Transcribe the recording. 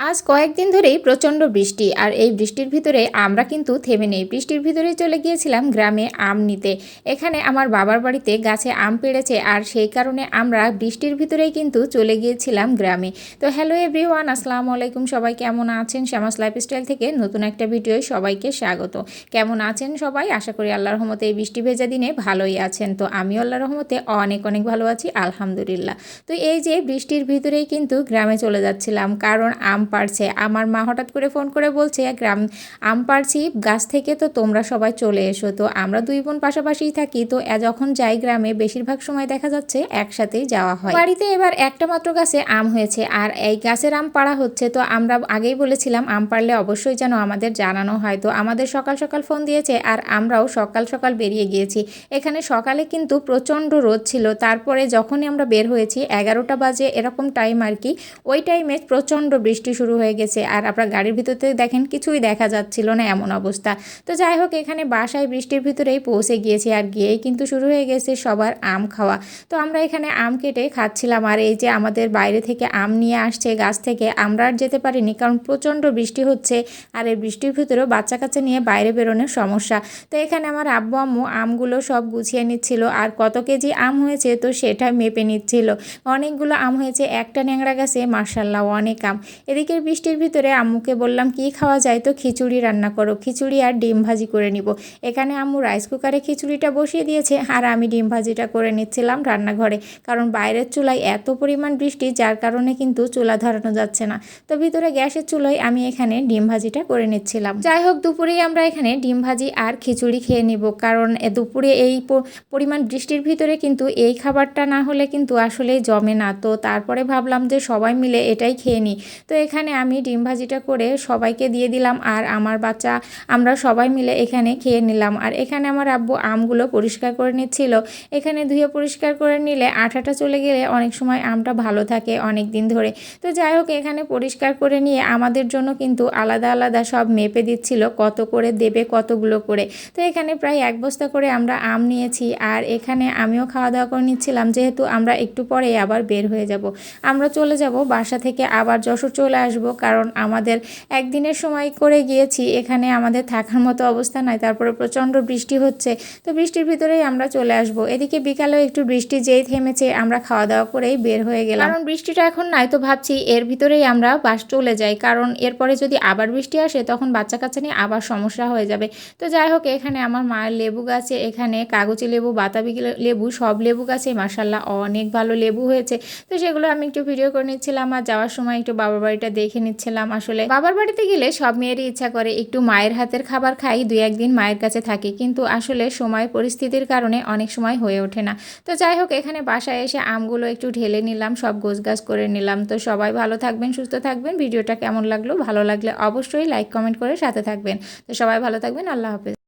আজ কয়েকদিন ধরেই প্রচণ্ড বৃষ্টি আর এই বৃষ্টির ভিতরে আমরা কিন্তু থেমে নেই। বৃষ্টির ভিতরে চলে গিয়েছিলাম গ্রামে আম নিতে। এখানে আমার বাবার বাড়িতে গাছে আম পেড়েছে আর সেই কারণে আমরা বৃষ্টির ভিতরেই কিন্তু চলে গিয়েছিলাম গ্রামে। তো হ্যালো এভরিওয়ান, আসসালামু আলাইকুম। সবাই কেমন আছেন? শ্যামাস লাইফস্টাইল থেকে নতুন একটা ভিডিওয় সবাইকে স্বাগত। কেমন আছেন সবাই? আশা করি আল্লাহ রহমতে এই বৃষ্টি ভেজা দিনে ভালোই আছেন। তো আমি আল্লাহর রহমতে অনেক অনেক ভালো আছি, আলহামদুলিল্লাহ। তো এই যে বৃষ্টির ভিতরেই কিন্তু গ্রামে চলে যাচ্ছিলাম। কারণ আম পাড়ছে আমার মা হঠাৎ করে ফোন করে বলছে, গ্রাম, আম পাড়ছি গাছ থেকে তো তোমরা সবাই চলে এসো। তো আমরা দুই বোন পাশাপাশিই থাকি। তো যখন যাই গ্রামে, বেশিরভাগ সময় দেখা যাচ্ছে একসাথেই যাওয়া হয়। বাড়িতে এবার একটা মাত্র গাছে আম হয়েছে। আর এই গাছের আম পাড়া হচ্ছে। তো আমরা আগেই বলেছিলাম, আম পারলে অবশ্যই যেন আমাদের জানানো হয়। তো আমাদের সকাল সকাল ফোন দিয়েছে, আর আমরাও সকাল সকাল বেরিয়ে গিয়েছি। এখানে সকালে কিন্তু প্রচণ্ড রোদ ছিল। তারপরে যখনই আমরা বের হয়েছি, এগারোটা বাজে এরকম টাইম আর কি, ওই টাইমে প্রচণ্ড বৃষ্টি শুরু হয়ে গেছে। আর আপনার গাড়ির ভিতরতে দেখেন কিছুই দেখা যাচ্ছিল না এমন অবস্থা। তো যাই হোক, এখানে বাসায় বৃষ্টির ভিতরেই পৌঁছে গিয়েছি আর গিয়েই কিন্তু শুরু হয়ে গেছে সবার আম খাওয়া। তো আমরা এখানে আম কেটে খাচ্ছিলাম আর এই যে আমাদের বাইরে থেকে আম নিয়ে আসছে গাছ থেকে, আমরা আর যেতে পারিনি কারণ প্রচণ্ড বৃষ্টি হচ্ছে আর এই বৃষ্টির ভিতরেও বাচ্চা কাচ্চা নিয়ে বাইরে বেরোনোর সমস্যা। তো এখানে আমার আব্বু, আম্মু আমগুলো সব গুছিয়ে নিচ্ছিল আর কত কেজি আম হয়েছে তো সেটা মেপে নিচ্ছিল। অনেকগুলো আম হয়েছে, একটা ন্যাংরা গাছে মার্শাল্লাহ অনেক আম। এদিকে বৃষ্টির ভিতরে আম্মুকে বললাম, কি খাওয়া যায় তো? খিচুড়ি রান্না করো। খিচুড়ি আর ডিম ভাজি করে নিব। এখানে আম্মু রাইস কুকারে খিচুড়িটা বসিয়ে দিয়েছে আর আমি ডিম ভাজিটা করে নিচ্ছিলাম রান্নাঘরে। কারণ বাইরের চুলায় এত পরিমাণ বৃষ্টি, যার কারণে কিন্তু চুলা ধরানো যাচ্ছে না। তো ভিতরে গ্যাসের চুলোয় আমি এখানে ডিম ভাজিটা করে নিচ্ছিলাম। যাই হোক, দুপুরেই আমরা এখানে ডিম ভাজি আর খিচুড়ি খেয়ে নিব। কারণ দুপুরে এই পরিমাণ বৃষ্টির ভিতরে কিন্তু এই খাবারটা না হলে কিন্তু আসলেই জমে না। তো তারপরে ভাবলাম যে সবাই মিলে এটাই খেয়ে নিই। তো এখানে আমি ডিম ভাজিটা করে সবাইকে দিয়ে দিলাম আর আমার বাচ্চা, আমরা সবাই মিলে এখানে খেয়ে নিলাম। আর এখানে আমার আব্বু আমগুলো পরিষ্কার করে নিচ্ছিল। এখানে ধুয়ে পরিষ্কার করে নিলে আঠাটা চলে গেলে অনেক সময় আমটা ভালো থাকে অনেক দিন ধরে। তো যাই হোক, এখানে পরিষ্কার করে নিয়ে আমাদের জন্য কিন্তু আলাদা আলাদা সব মেপে দিচ্ছিল, কত করে দেবে কতগুলো করে। তো এখানে প্রায় এক বস্তা করে আমরা আম নিয়েছি আর এখানে আমিও খাওয়া দাওয়া করে নিচ্ছিলাম, যেহেতু আমরা একটু পরে আবার বের হয়ে যাব। আমরা চলে যাব বাসা থেকে, আবার যশোর চলে আসব, কারণ আমাদের একদিনের সময় করে গিয়েছি, এখানে আমাদের থাকার মতো অবস্থা নাই, তারপরে প্রচণ্ড বৃষ্টি হচ্ছে, তো বৃষ্টির ভিতরেই আমরা চলে আসব। এদিকে বিকালেও একটু বৃষ্টি যেই থেমেছে, আমরা খাওয়া দাওয়া করেই বের হয়ে গেলাম। কারণ বৃষ্টিটা এখন নাই তো ভাবছি, এর ভিতরেই আমরা বাস চলে যাই, কারণ এরপরে যদি আবার বৃষ্টি আসে, তখন বাচ্চা কাচ্চা নিয়ে আবার সমস্যা হয়ে যাবে। তো যাই হোক, এখানে আমার মায়ের লেবু গাছে, এখানে কাগজি লেবু, বাতাবি লেবু, সব লেবু গাছে মাসাল্লাহ অনেক ভালো লেবু হয়েছে। তো সেগুলো আমি একটু ভিডিও করে নিচ্ছিলাম, আর যাওয়ার সময় একটু বাবার বাড়িটা দেখে নিচ্ছিলাম আসলে। বাবার বাড়িতে গেলে সব মেয়েরই ইচ্ছা করে একটু মায়ের হাতের খাবার খাই, দুই একদিন মায়ের কাছে থাকি। কিন্তু আসলে সময় পরিস্থিতির কারণে অনেক সময় হয়ে ওঠে না। তো যাই হোক, এখানে বাসায় এসে আমগুলো একটু ঢেলে নিলাম, সব গোছগাছ করে নিলাম। তো সবাই ভালো থাকবেন, সুস্থ থাকবেন। ভিডিওটা কেমন লাগল, ভালো লাগলে অবশ্যই লাইক, কমেন্ট করে সাথে থাকবেন। তো সবাই ভালো থাকবেন, আল্লাহ হাফেজ।